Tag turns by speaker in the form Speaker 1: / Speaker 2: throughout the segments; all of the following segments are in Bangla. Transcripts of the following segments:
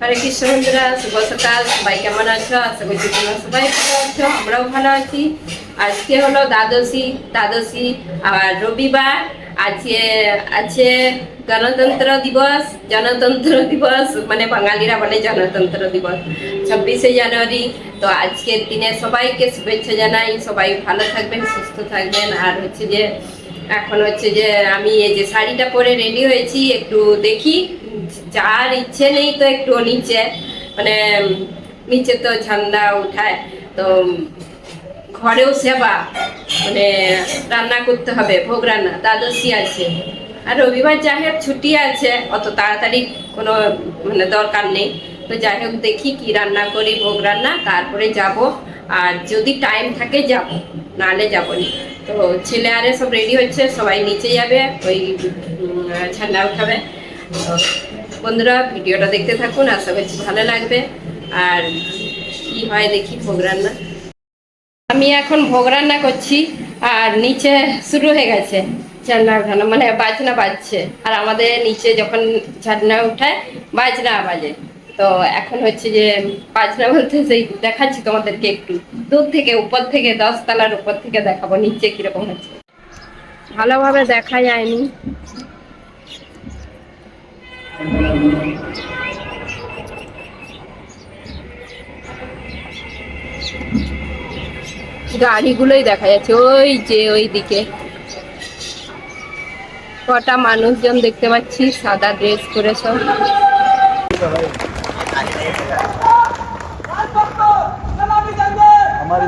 Speaker 1: হরে কৃষ্ণ বন্ধুরা শুভ সকাল, সবাই কেমন আছো? আশা করছি তোমরা সবাই ভালো আছো, আমরাও ভালো আছি। আজকে হলো দ্বাদশী দ্বাদশী আর রবিবার, আজকে আছে গণতন্ত্র দিবস গণতন্ত্র দিবস মানে বাঙালিরা বলে গণতন্ত্র দিবস, ছাব্বিশে জানুয়ারি। তো আজকের দিনে সবাইকে শুভেচ্ছা জানাই, সবাই ভালো থাকবেন, সুস্থ থাকবেন। আর হচ্ছে যে, এখন হচ্ছে যে, আমি এই যে শাড়িটা পরে রেডি হয়েছি, একটু দেখি। যার ইচ্ছে নেই তো একটু নিচে মানে নিচে তো ঝান্ডা উঠায়, তো ঘরেও সেবা মানে রান্না করতে হবে, ভোগ রান্না, দ্বাদশী আছে। আর রবিবার যাই হোক ছুটি আছে, অত তাড়াতাড়ি কোনো মানে দরকার নেই। তো যাই হোক দেখি কি রান্না করি, ভোগ রান্না, তারপরে যাব। আর যদি টাইম থাকে যাব, নাহলে যাব না। তো ছেলে আরে সব রেডি হচ্ছে, সবাই নিচে যাবে, ওই ঝান্ডা উঠাবে। বন্ধুরা, ভিডিওটা দেখতে থাকুন, আশা করছি ভালো লাগবে। আর কি হয় দেখি ভোগ রান্না। আমি এখন ভোগ রান্না করছি, আর নিচে শুরু হয়ে গেছে। ঝান্না উঠানো মানে বাজনা বাজছে। আর আমাদের নিচে যখন ঝান্না উঠায়, বাজনা বাজে। তো এখন হচ্ছে যে বাজনা বলতে সেই দেখাচ্ছি তোমাদেরকে একটু। দূর থেকে, উপর থেকে দশ তলার উপর থেকে দেখাবো, নিচে কীরকম হচ্ছে। ভালোভাবে দেখা যায়নি গাড়িগুলোই দেখা যাচ্ছে। ওই যে ওই দিকে কটা মানুষজন দেখতে পাচ্ছি সাদা ড্রেস পরে সব।
Speaker 2: আমার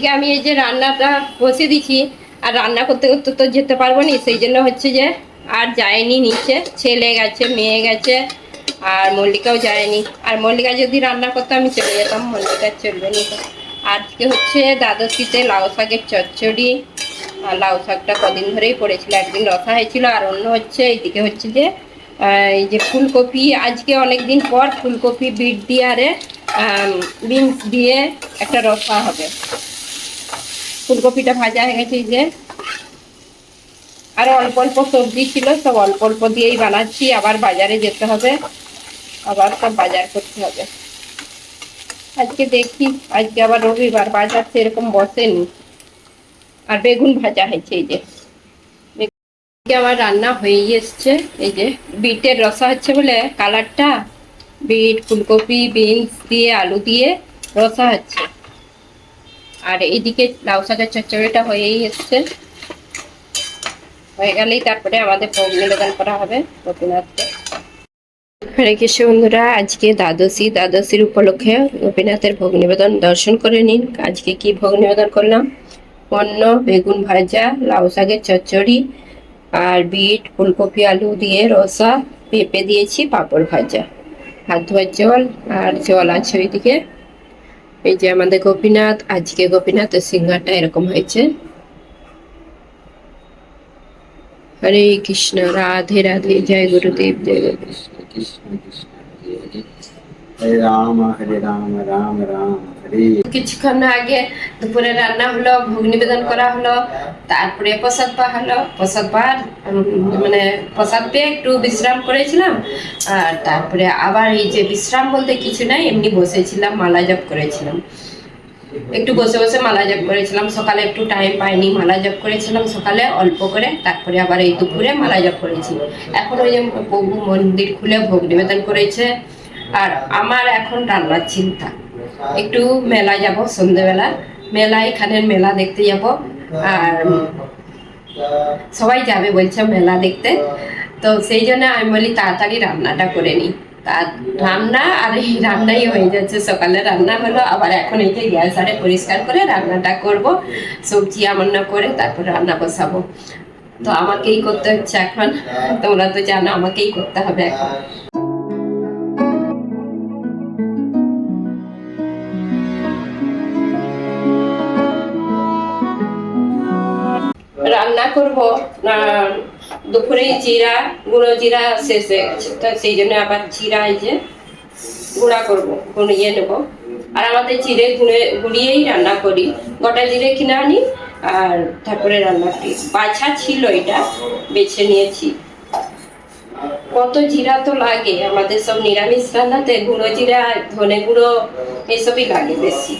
Speaker 1: এদিকে আমি এই যে রান্নাটা বসে দিছি আর রান্না করতে করতে তো যেতে পারব না, সেই জন্য হচ্ছে যে আর যায়নি নিচে। ছেলে গেছে, মেয়ে গেছে, আর মল্লিকাও যায়নি। আর মল্লিকা যদি রান্না করতো, আমি চলে যেতাম, মল্লিকা চলবে নি আজকে হচ্ছে দ্বাদশীতে লাউ শাকের চচ্চড়ি। আর লাউ শাকটা কদিন ধরেই পড়েছিল, একদিন রসা হয়েছিল, আর অন্য হচ্ছে এইদিকে হচ্ছে যে এই যে ফুলকপি। আজকে অনেক দিন পর ফুলকপি, বিট দিয়ে আরে বিনস দিয়ে একটা রসা হবে। ফুলকপিটা ভাজা হয়ে গেছে যে। আরও অল্প অল্প সবজি ছিল, সব অল্প অল্প দিয়েই বানাচ্ছি। আবার বাজারে যেতে হবে। আবার সব বাজার করতে হবে। আজকে দেখি, আজকে আবার রবিবার, বাজার সেরকম বসেনি। আর বেগুন ভাজা হয়েছে এই যে। আমার রান্না হয়েই এসছে। এই যে বিটের রসা হচ্ছে বলে কালারটা। বিট, ফুলকপি, বিনস দিয়ে, আলু দিয়ে রসা হচ্ছে। আর এইদিকে লাউ শাকের চচ্চড়িটা হয়েই এসছে। হয়ে গেলেই তারপরে আমাদের ভোগ নিবেদন করা হবে গোপীনাথকে। হরে বন্ধুরা, আজকে দ্বাদশী। দ্বাদশীর উপলক্ষে গোপীনাথের ভোগ নিবেদন দর্শন করে নিন। আজকে কি ভোগ নিবেদন করলাম? অন্ন বেগুন ভাজা, লাউ শাকের চচ্চড়ি আর বিট, ফুলকপি, আলু দিয়ে রসা পেঁপে দিয়েছি, পাঁপড় ভাজা। হাত ধোয়ার জল আর জল আছে ওইদিকে। এই যে আমাদের গোপীনাথ, আজকে গোপীনাথের সিঙ্গারটা এরকম হয়েছে। হরে কৃষ্ণ, রাধে রাধে, জয় গুরুদেব জয় গুরুদেব
Speaker 2: হরে রাম হরে রাম রাম রাম
Speaker 1: কিছুক্ষণ আগে দুপুরে রান্না হলো ভোগ নিবেদন করা হলো তারপরে প্রসাদ পা হলো প্রসাদ পার মানে প্রসাদ পেয়ে একটু বিশ্রাম করেছিলাম আর তারপরে আবার এই যে বিশ্রাম বলতে কিছু নাই এমনি বসেছিলাম মালা জপ করেছিলাম একটু বসে বসে মালা জপ করেছিলাম সকালে একটু টাইম পাইনি মালা জপ করেছিলাম সকালে অল্প করে তারপরে আবার এই দুপুরে মালা জপ করেছি এখন ওই যে প্রভু মন্দির খুলে ভোগ নিবেদন করেছে আর আমার এখন রান্নার চিন্তা। একটু মেলা যাব সন্ধ্যেবেলা মেলা এখানের মেলা দেখতে যাব। আর সবাই যাবে বলছে মেলা দেখতে। তো সেই জন্য আমি বলি তাড়াতাড়ি রান্নাটা করে নিই। তা রান্না আর এই রান্নাই হয়ে যাচ্ছে। সকালে রান্না হলো, আবার এখন এই যে গ্যাস আরে পরিষ্কার করে রান্নাটা করব। সবজি আমন্য করে তারপর রান্না বসাবো। তো আমাকেই করতে হচ্ছে এখন। তোমরা তো জানো, আমাকেই করতে হবে এখন। রান্না করব দুপুরে জিরা, গুঁড়ো জিরা শেষ হয়ে গেছে। তো সেই জন্য আবার জিরা এই যে গুঁড়া করব, গুঁড়িয়ে নেব। আর আমাদের জিরে গুঁড়ে, গুঁড়িয়েই রান্না করি। গোটা জিরে কিনে আনি, আর তারপরে রান্না করি। বাছা ছিল এটা, বেছে নিয়েছি। কত জিরা তো লাগে, আমাদের সব নিরামিষ রান্নাতে গুঁড়ো জিরা, ধনে গুঁড়ো, এসবই লাগে বেশি।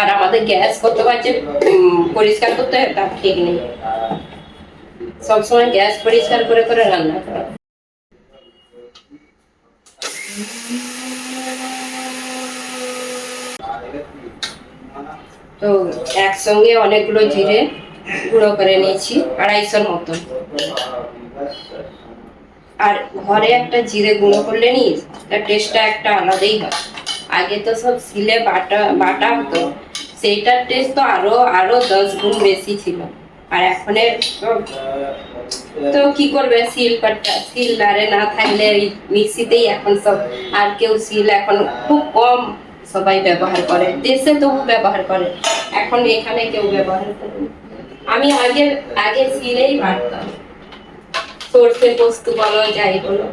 Speaker 1: আর আমাদের গ্যাস করতে পারছে পরিষ্কার করতে হয় তার ঠিক নেই। সবসময় গ্যাস পরিষ্কার করে করে রান্না করা। তো একসঙ্গে অনেকগুলো জিরে গুঁড়ো করে নিয়েছি, আড়াইশোর মতো আর ঘরে একটা জিরে গুঁড়ো করলে নি তার টেস্টটা একটা আলাদাই হয়। আগে তো সব সিলে বাটা বাটা হতো সেইটার টেস্ট তো আরও আরও দশ গুণ বেশি ছিল। আর এখনের তো কি করবে? সিল পাট্টা সিল আরে না থাকলে মিক্সিতেই এখন সব, আর কেউ সিল এখন খুব কম সবাই ব্যবহার করে। দেশে তবু ব্যবহার করে। এখন এখানে কেউ ব্যবহার করে আমি আগে আগে সিলেই বাটতাম সর্ষে পোস্ত বলো, যাই বলো।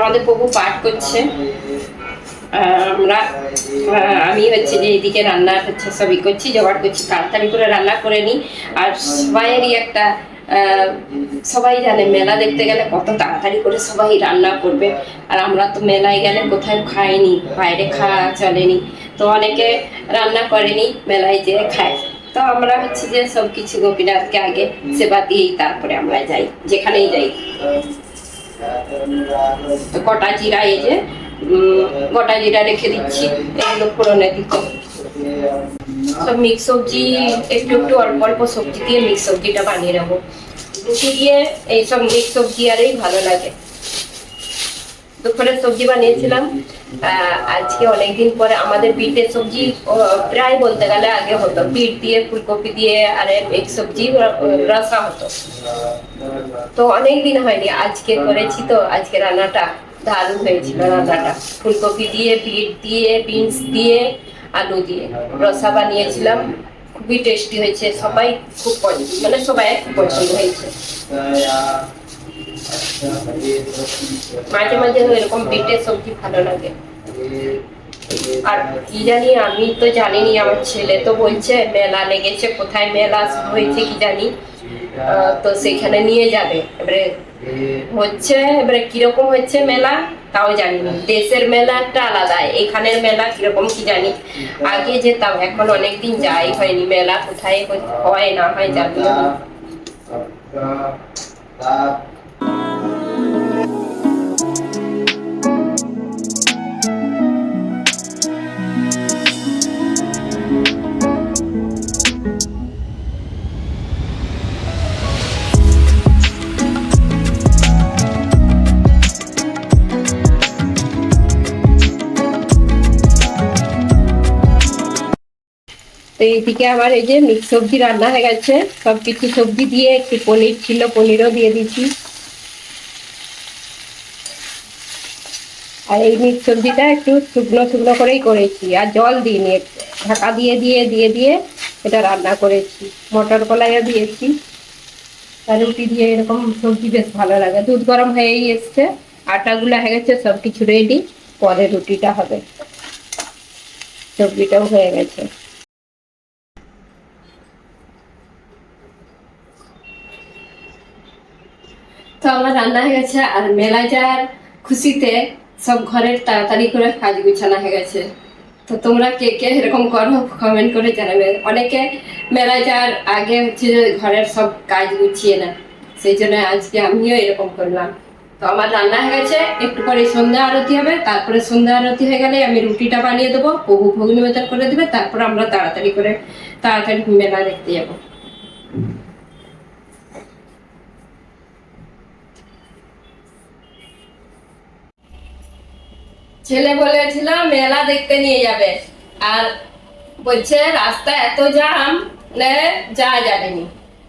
Speaker 1: আমাদের প্রভু পাঠ করছে। আমরা আমি হচ্ছে যে এদিকে রান্না হচ্ছে, সবই করছি, জোগাড় করছি তাড়াতাড়ি করে রান্না করে নিই। আর সবাইয়েরই একটা সবাই জানে, মেলা দেখতে গেলে কত তাড়াতাড়ি করে সবাই রান্না করবে। আর আমরা তো মেলায় গেলে কোথাও খাইনি, বাইরে খাওয়া চলেনি। তো অনেকে রান্না করেনি, মেলায় যেয়ে খায়। তো আমরা হচ্ছে যে সব কিছু গোপীনাথকে আগে সেবা দিয়েই তারপরে আমরা যাই, যেখানেই যাই। কটা জিরা এই যে গোটা জিরা রেখে দিচ্ছি, এগুলো ফোড়নে দিতে সব মিক্স সবজি, একটু একটু অল্প অল্প সবজি দিয়ে মিক্স সবজিটা বানিয়ে নেব। রুটি দিয়ে এইসব মিক্স সবজি আরই ভালো লাগে। দুপুরে সবজি বানিয়েছিলাম। আজকে অনেকদিন পরে আমাদের বিটের সবজি প্রায় বলতে গেলে আগে হতো। বিট দিয়ে, ফুলকপি দিয়ে আর এক সবজি রসা হতো। তো অনেক দিন হয়নি, আজকে করেছি তো, আজকে রান্নাটা। দারুণ হয়েছিল রান্নাটা। ফুলকপি দিয়ে, বিট দিয়ে, বিনস দিয়ে, আলু দিয়ে। রসা বানিয়েছিলাম, খুবই টেস্টি হয়েছে, সবাই খুব পছন্দ মানে সবাই খুব পছন্দ হয়েছে। মাঝে মাঝে এরকম বিটের সবজি ভালো লাগে। আর কি জানি, আমি তো জানিনি, আমার ছেলে তো বলছে, মেলা লেগেছে, কোথায় মেলা, হয়েছে কি জানি। তো সেখানে নিয়ে যাবে, এবারে হচ্ছে, এবারে কীরকম হচ্ছে মেলা, তাও জানি না। দেশের মেলা একটা আলাদা, এখানের মেলা কীরকম কি জানি। আগে যেতাম, এখন অনেকদিন যাই হয়নি মেলা, কোথায় হয় না হয় জানি না। তো এইদিকে আমার এই যে মিক্স সবজি রান্না হয়ে গেছে। সব কিছু সবজি দিয়ে একটু পনির ছিল, পনিরও দিয়ে দিচ্ছি আর এই মিক্স সবজিটা একটু শুকনো শুকনো করেই করেছি, আর জল দিইনি, ঢাকা দিয়ে দিয়ে দিয়ে দিয়ে এটা রান্না করেছি। মটর কলাইও দিয়েছি। আর রুটি দিয়ে এরকম সবজি বেশ ভালো লাগে। দুধ গরম হয়েই এসছে, আটাগুলো হয়ে গেছে সব কিছু রেডি পরে রুটিটা হবে। সবজিটাও হয়ে গেছে। তো আমার রান্না হয়ে গেছে, আর মেলা যাওয়ার খুশিতে সব ঘরের তাড়াতাড়ি করে কাজ গুছানো হয়ে গেছে। তো তোমরা কে কে এরকম করো কমেন্ট করে জানাবে। অনেকে মেলা যাওয়ার আগে হচ্ছে যে ঘরের সব কাজ গুছিয়ে না সেই জন্য আজকে আমিও এরকম করলাম। তো আমার রান্না হয়ে গেছে, একটু পরে সন্ধ্যা আরতি হবে, তারপরে সন্ধ্যা আরতি হয়ে গেলে আমি রুটিটা বানিয়ে দেবো প্রভু ভোগ করে দেবে, তারপর আমরা তাড়াতাড়ি করে, তাড়াতাড়ি মেলা দেখতে যাব। ছেলে বলেছিল মেলা দেখতে নিয়ে যাবে। আর বলছে, রাস্তা এত জাম, নে, যাওয়া যাবে নি।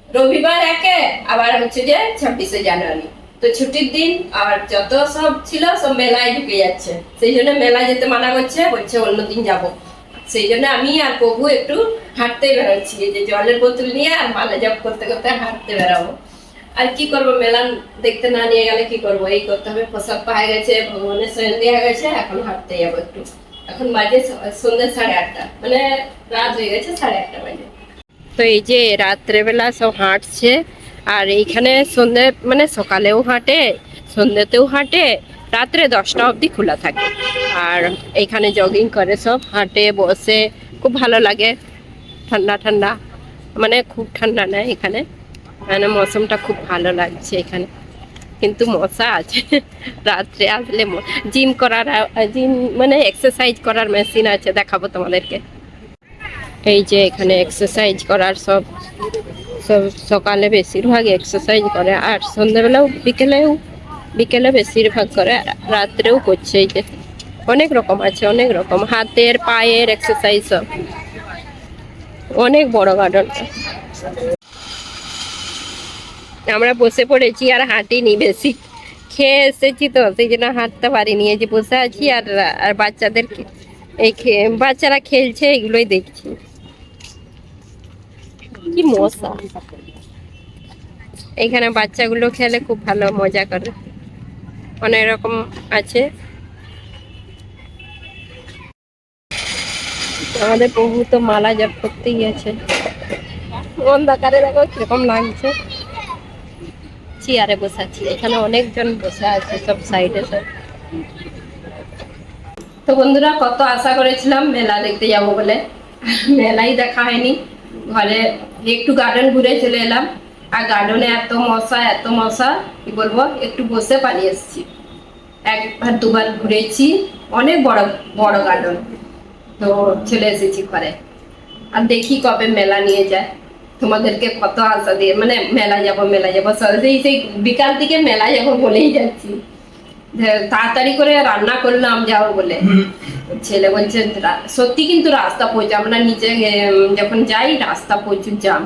Speaker 1: রবিবার একে, আবার হচ্ছে যে ছাব্বিশে জানুয়ারি। তো ছুটির দিন আর যত সব ছিল, সব মেলায় ঢুকে যাচ্ছে। সেই জন্য মেলায় যেতে মানা করছে, বলছে অন্যদিন যাব। সেই জন্য আমি আর প্রভু একটু হাঁটতে বেরোচ্ছি যে জলের বোতল নিয়ে আর মালা জপ করতে করতে হাঁটতে বেরাবো। আর কি করব? মেলা দেখতে না নিয়ে গেলে কি করব? এই করতে হবে পোশাক পাওয়া গেছে, ভগবানের সঙ্গে দেওয়া গেছে, এখন হাঁটতে যাব একটু। এখন বাজে সন্ধ্যে সাড়ে আটটা। মানে রাত হয়ে গেছে সাড়ে আটটা বাজে। তো এই যে রাত্রেবেলা সব হাঁটছে, আর এইখানে সন্ধ্যে মানে সকালেও হাঁটে, সন্ধ্যেতেও হাঁটে, রাত্রে দশটা অবধি খোলা থাকে। আর এইখানে জগিং করে সব, হাঁটে, বসে, খুব ভালো লাগে। ঠান্ডা ঠান্ডা মানে খুব ঠান্ডা না এখানে। মানে মৌসুমটা খুব ভালো লাগছে এখানে। কিন্তু মশা আছে। রাত্রে আসলে জিম করার জিম মানে এক্সারসাইজ করার মেশিন আছে, দেখাবো তোমাদেরকে। এই যে এখানে এক্সারসাইজ করার সব সব সকালে বেশিরভাগ এক্সারসাইজ করে, আর সন্ধ্যাবেলাও বিকেলেও, বিকেলে বেশিরভাগ করে, রাত্রেও করছে এই যে। অনেক রকম আছে, অনেক রকম। হাতের, পায়ের এক্সারসাইজ সব। অনেক বড় গার্ডেনটা আমরা বসে পড়েছি আর হাঁটিনি বেশি। খেয়ে এসেছি তো, সেই জন্য হাঁটতে পারিনি। এই যে বসে আছি আর আর বাচ্চাদের এই বাচ্চারা খেলছে, এগুলোই দেখছি। কি মশা এখানে বাচ্চাগুলো খেলে খুব ভালো মজা করে। অনেক রকম আছে। আমাদের প্রভু তো মালা জপ করতেই আছে। অন্ধকারে দেখো কীরকম লাগছে। চেয়ারে বসে আছি এখানে অনেকজন বসে আছে সব সাইডে সব। তো বন্ধুরা, কত আশা করেছিলাম মেলা দেখতে যাব বলে। মেলাই দেখা হয়নি, ঘরে একটু গার্ডেন ঘুরে চলে এলাম। আর গার্ডেনে এত মশা এত মশা, কি বলব, একটু বসে পালিয়ে এসেছি। একবার দুবার ঘুরেছি, অনেক বড় বড় গার্ডেন তো চলে এসেছি ঘরে। আর দেখি কবে মেলা নিয়ে যায়। তোমাদেরকে কত আশা দিয়ে মানে মেলা যাব মেলা যাব সেই সেই বিকাল থেকে মেলা যাব বলেই যাচ্ছি। তাড়াতাড়ি করে রান্না করলাম, যাও বলে। ছেলে বলছে সত্যি কিন্তু রাস্তা পৌঁছে আমরা নিচে যখন যাই, রাস্তা প্রচুর জাম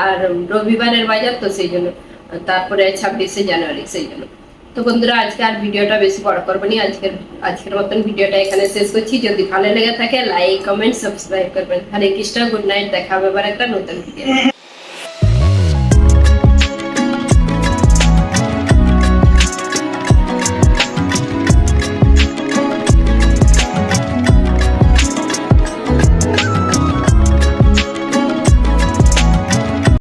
Speaker 1: আর রবিবারের বাজার তো সেই জন্য, তারপরে ছাব্বিশে জানুয়ারি, সেই জন্য। তো বন্ধুরা, আজকে আর ভিডিওটা বেশি বড় করব নি। আজকের আজকের মতন ভিডিওটা এখানে শেষ করছি। যদি ভালো লেগে থাকে লাইক কমেন্ট সাবস্ক্রাইব করবেন। হরে কৃষ্ণ গুড নাইট দেখা হবে একটা নতুন ভিডিও